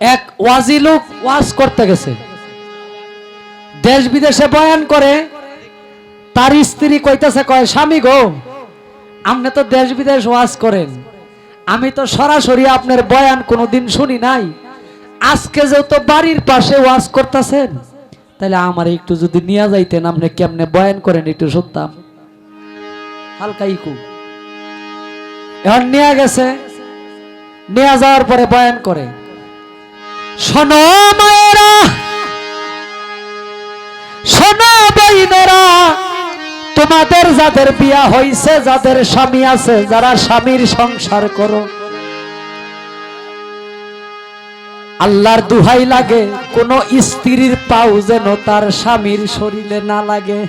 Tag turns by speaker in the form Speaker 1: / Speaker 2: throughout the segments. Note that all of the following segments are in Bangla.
Speaker 1: এক ওয়াজি লোক ওয়াজ করতে গেছে। দেশ বিদেশে বয়ান করে, তার স্ত্রী কইতেছে, কয়, স্বামী গো, আপনি তো দেশ বিদেশ ওয়াজ করেন। আমি তো সরাসরি আপনার বয়ান কোনোদিন শুনি নাই। আজকে যেহেতু বাড়ির পাশে ওয়াজ করতেছেন, তাহলে আমার একটু যদি নিয়ে যাইতেন, আপনি কেমনে বয়ান করেন একটু শুনতাম। হালকা ইকু। এখন নিয়ে গেছে, নিয়ে যাওয়ার পরে বয়ান করে। শোনো মায়েরা, শোনো বইনেরা তোমাদের যাদের বিয়া হইছে, যাদের স্বামী আছে, যারা স্বামীর সংসার করো। আল্লাহর দুহাই লাগে, কোন স্ত্রীর পাও যেন তার স্বামীর শরীরে না লাগে।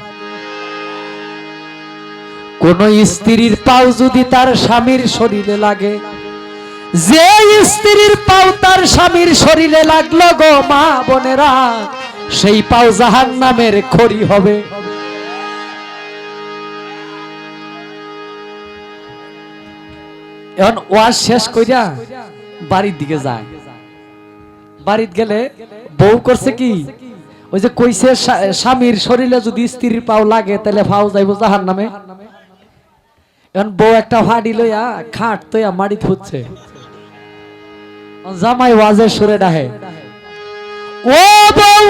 Speaker 1: কোন স্ত্রীর পাও যদি তার স্বামীর শরীরে লাগে যে স্ত্রীর পাও তার স্বামীর শরীরে লাগল গো মা বোনেরা, সেই পাও জাহান নামের খড়ি হবে। এখন ওয়াজ শেষ কইরা বাড়ির দিকে যায়। বাড়িতে গেলে বউ করছে কি? ওই যে কইছে স্বামীর শরীরে যদি স্ত্রীর পাও লাগে তাহলে ফাও যাইব জাহান নামে এখন বউ একটা ফাড়ি লইয়া খাট তৈয়া মারি থুচ্ছে জামাই ওয়াজের সুরে ডাহে ও বউ,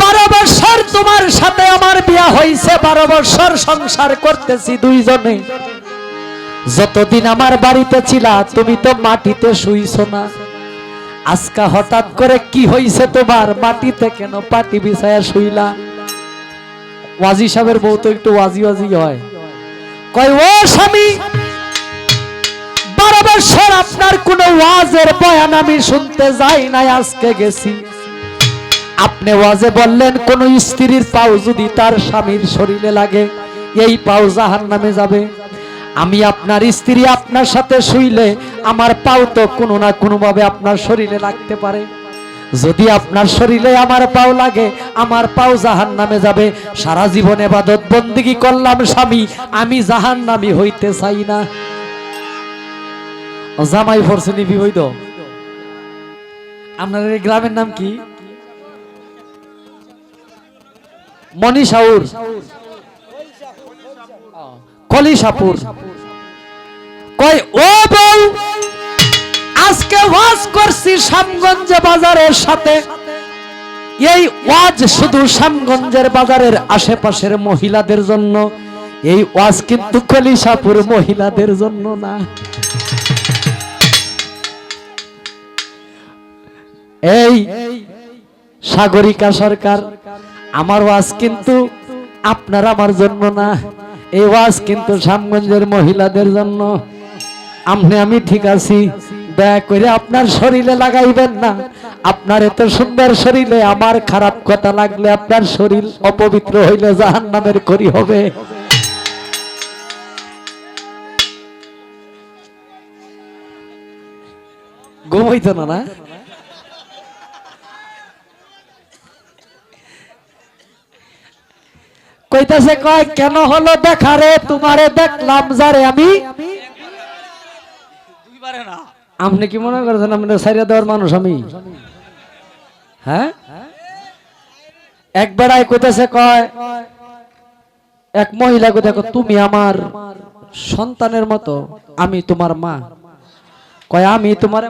Speaker 1: বারো বছর তোমার সাথে আমার বিয়া হইছে, বারো বছর সংসার করতেছি দুইজনে। যতদিন আমার বাড়িতে ছিলা, তুমি তো মাটিতে শুইছ না। আজকা হঠাৎ করে কি হইছে তোমার? মাটিতে কেন পাটি বিছায়া শুইলা? ওয়াজি সাহেবের বউ তো একটু ওয়াজি ওয়াজি হয়। কয়, ও স্বামী বারো আপনার কোন ওয়াজের বয়ান আমি শুনতে যাই নাই, আজকে গেছি। আপনি ওয়াজে বললেন, কোন স্ত্রীর পাও যদি তার স্বামীর শরীরে লাগে, এই পাও জাহান নামে যাবে। আমি আপনার স্ত্রী আপনার সাথে শুইলে, আমার পাও তো কোনো না কোনো ভাবে আপনার শরীরে লাগতে পারে। যদি আপনার শরীরে আমার পাও লাগে, আমার পাও জাহান নামে যাবে। সারা জীবন এবাদত বন্দিগি করলাম, স্বামী, আমি জাহান নামি হইতে চাই না। জামাই ফরসে নিবি হইত আপনার এই গ্রামের নাম কি? মনীষাউর কলিশাপুর। ও আজকে ওয়াজ করছি শ্যামগঞ্জ বাজারের সাথে। এই ওয়াজ শুধু শ্যামগঞ্জের বাজারের আশেপাশের মহিলাদের জন্য। এই ওয়াজ কিন্তু কলিশাপুর মহিলাদের জন্য না। এই সাগরিকা সরকার, আমার ওয়াজ কিন্তু আপনার আমার জন্য না। এই ওয়াজ কিন্তু শ্যামগঞ্জের মহিলাদের জন্য। আপনি, আমি ঠিক আছি। দয়া করে আপনার শরীরে লাগাইবেন না। আপনার এত সুন্দর শরীরে আমার খারাপ কথা লাগলে আপনার শরীর অপবিত্র হইলে জাহান নামের করি হবে। ঘুমাইত না না? কইতাছে কয় কেন হলো দেখা রে? তোমারে দেখলাম যারে আমি। আপনি কি মনে করছেন আপনি সাইরা দেওয়ার মানুষ আমি? হ্যাঁ? একবার আই কইতাছে কয় এক মহিলা কোথায় তুমি আমার সন্তানের মতো আমি তোমার মা। কয় আমি তোমার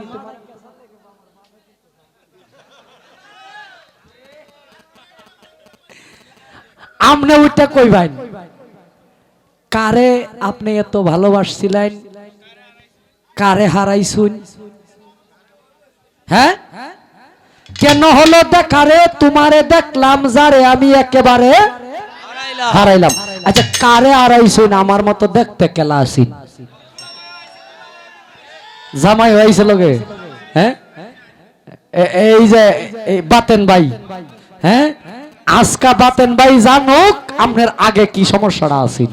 Speaker 1: আমনে ওইটা কইবেন কারে আপনি এত ভালোবাসছিলেন? কারে হারাইছুন? হ্যাঁ? কেন হলো দেখারে? তোমারে দেখলাম যারে আমি একেবারে হারাইলাম। আচ্ছা কারে হারাইছুন? আমার মতো দেখতে কেলা আসিন জামাই হয়েছিল গে হ্যাঁ? এই যে এই বাতেন ভাই। হ্যাঁ? আজকা বাতেন ভাই জানুক, আপনার আগে কি সমস্যাটা আছে?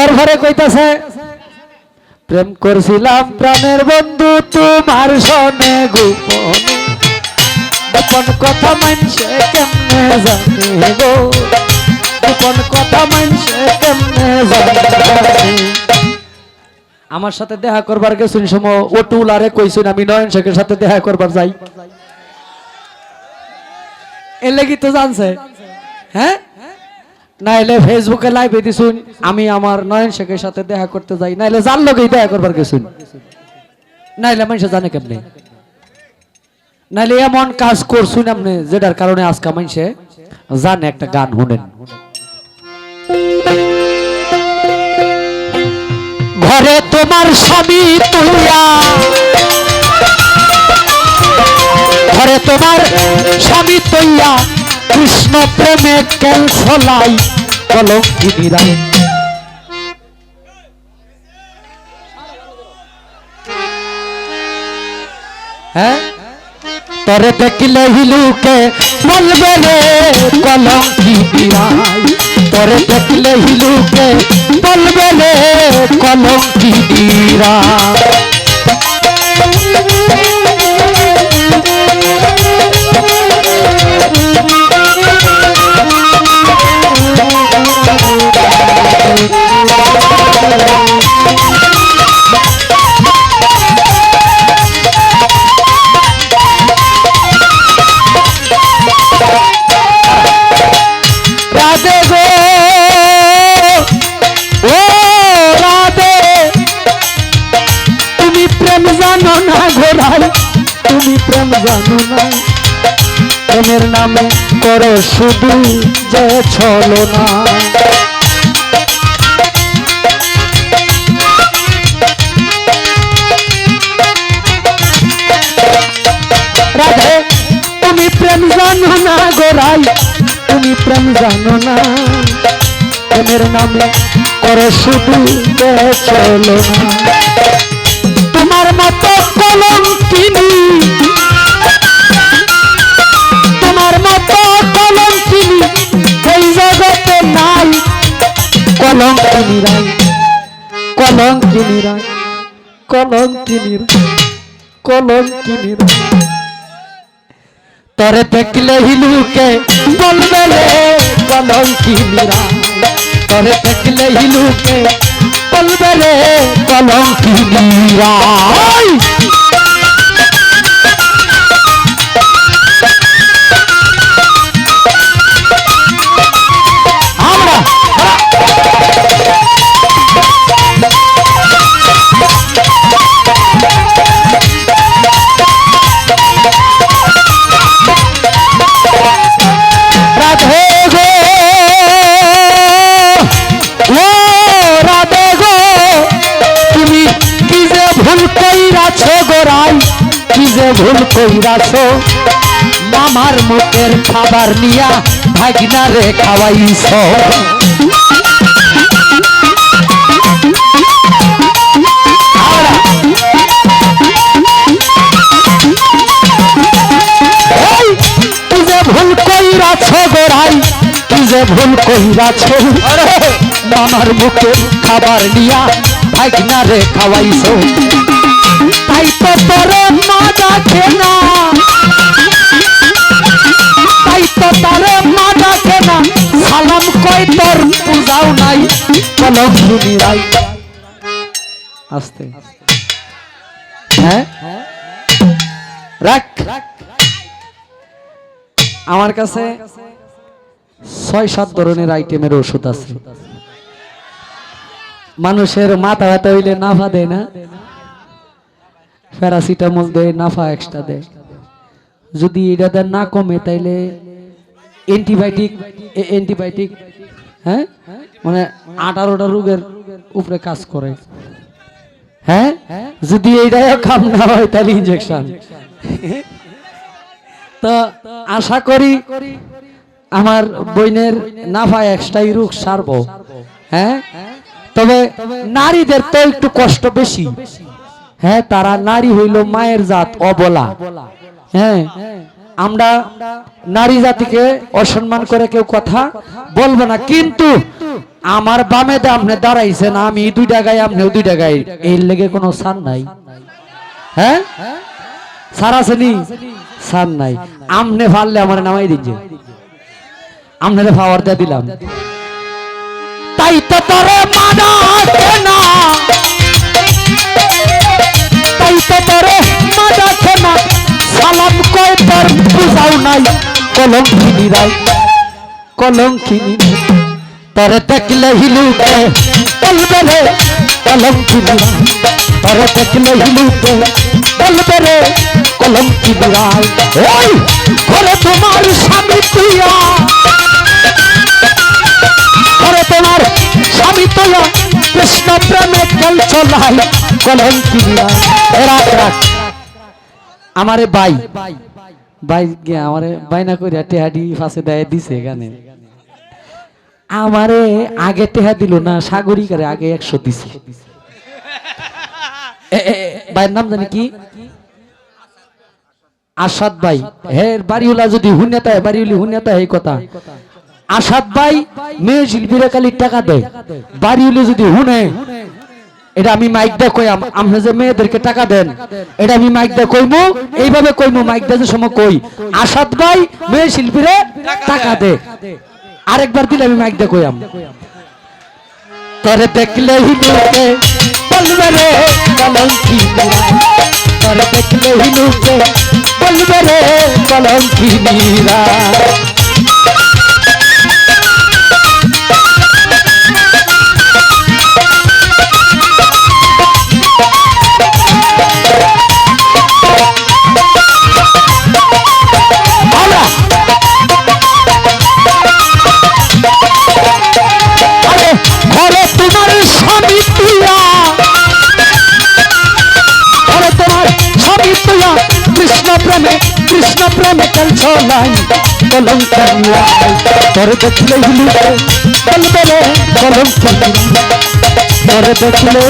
Speaker 1: এর ঘরে কইতাছে, প্রেম করছিলাম প্রাণের বন্ধু তোমার সনে গোপনে। গোপন কথা মানছে কেমনে জানে গো? গোপন কথা মানছে কেমনে জানে আমার সাথে দেখা করবার গেছুন সময় ওটুল আরে কইছুন আমি নয়ন শেখের সাথে দেখা করবার যাই। এর লাগি তো জানছে। হ্যাঁ? নাইলে ফেসবুকে লাইভে দিছুন, আমি আমার নয়ন শেখের সাথে দেখা করতে যাই। নাইলে যার লগেই দেখা করবার গেছুন। নাইলে মানুষ জানে কেমনে? নাইলে এমন কাজ করছুন আপনি, যেটার কারণে আজকে মানুষে জানে একটা গান শুনেন। তোমার স্বামী তুইয়া ঘরে তোমার স্বামী তৈয়া কৃষ্ণ প্রেমে ক্যালসলাই কলঙ্কিনীরা হ্যাঁ? তরে দেখিলে হিলুকে বলবে কলঙ্কি বিরাই তরে দেখিলে হিলুকে বলবে রে ঘোরাই তুমি প্রেম জানো না। প্রেমের নামে করো শুধু যে ছলো না। রাধে, তুমি প্রেম জানো না গোরাই তুমি প্রেম জানো না। প্রেমের নামে করে শুধু যে না। তোমার মতো কলম কিনি। তোমার মতো কলম কিনি। এই জগতে নাই। কলম কিনি রাই কলম কিনি রাই কলম কিনি কলম কিনি তরে দেখলে হিলুকে বলবে রে কলঙ্কি মীরা তরে দেখলে হিলুকে বলবে রে কলঙ্কি মীরা ভুল কইরাছ। মামার মুখের খাবার নিয়া ভাগিনা রে খাওয়াইছ। ভুল কইরাছ ভুল কইরাছ। মামার মুখে খাবার নিয়া ভাগনা রে খাওয়াইছ? তাই তো তোরে তাই তো সালাম কই তোর পূজাও নাই কলম আস্তে। হ্যাঁ? রাখ। আমার কাছে ছয় সাত ধরনের আইটেমের ওষুধ আছে। মানুষের মাথা ব্যথা হইলে নাফা দেয় না? প্যারাসিটামল দেয়, নাফা এক্সট্রা দেয়। যদি এটা দেন না কমে, তাইলে অ্যান্টিবায়োটিক অ্যান্টিবায়োটিক হ্যাঁ? মানে আঠারোটা রোগের উপরে কাজ করে। হ্যাঁ? যদি এইটাই কাম না হয় তাহলে ইনজেকশন তো আশা করি আমার বইনের নাফা এক্সট্রাই রোগ সারবো। হ্যাঁ? তবে নারীদের তো একটু কষ্ট বেশি। হ্যাঁ তারা নারী হইল মায়ের জাত অবলা। হ্যাঁ আমরা নারী জাতিকে অসম্মান করে কেউ কথা বলব না, কিন্তু আমার বামে আপনি দাঁড়াইছেন, আমি দুই টাকায় আপনি দুই টাকায় এর লেগে কোনো সার নাই। হ্যাঁ? সার আছে নি? সার নাই। আমনে ফাললে আমার নামাই দিচ্ছে আমনে পাওয়ার দিয়ে দিলাম। তাই তো তোরে মানা না। তাই তো তোরে মানা না। সালাম কয় তোর বুঝাও নাই, কলঙ্কিনি রায়, কলঙ্কিনি তোর দেখলে হিলুকে বলবে রে, কলঙ্কিনি রায়। তোর দেখলে হিলুকে বলবে রে, কলঙ্কিনি রায়। ওই ঘরে তোমার স্বামী প্রিয়া কৃষ্ণ প্রেমে আমারে বাই। বাই গিয়া আমারে বাইনা কইরা টেহাডি ফাঁসে দেয়, দিছে এখানে। আমারে আগে টেহা দিল না সাগরিকারে আগে একশো দিছে। ভাইয়ের নাম জানি কি? আসাদ ভাই হে বাড়িওয়ালা যদি হুন্যাতা বাড়িওলি হুন্যাতা এই কথা। আসাদ ভাই মেয়ে শিল্পীরা খালি টাকা দেয়। বাড়িওলি যদি হুনে, এটা আমি মাইক দা কই আমরা যে মেয়েদেরকে টাকা দেন, এটা আমি মাইক দা কইমু, এইভাবে কইমু, মাইক দা যে সময় কই। আসাদ ভাই মেয়ে শিল্পীরে টাকা দে। আরেকবার দিলে আমি মাইক দা কইয়াম। তোরে দেখলে হিনুকে বলবে রে, কলঙ্কি দেখলে হিনুকে বলবে রে, কলঙ্কি নীরা প্রেমে, কৃষ্ণ প্রেমে চলছ নাই কলম তোর দেখলে কলম তোর দেখলে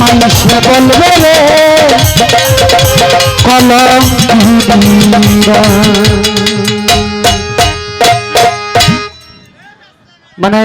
Speaker 1: মানুষ বলবে রে কলম মানে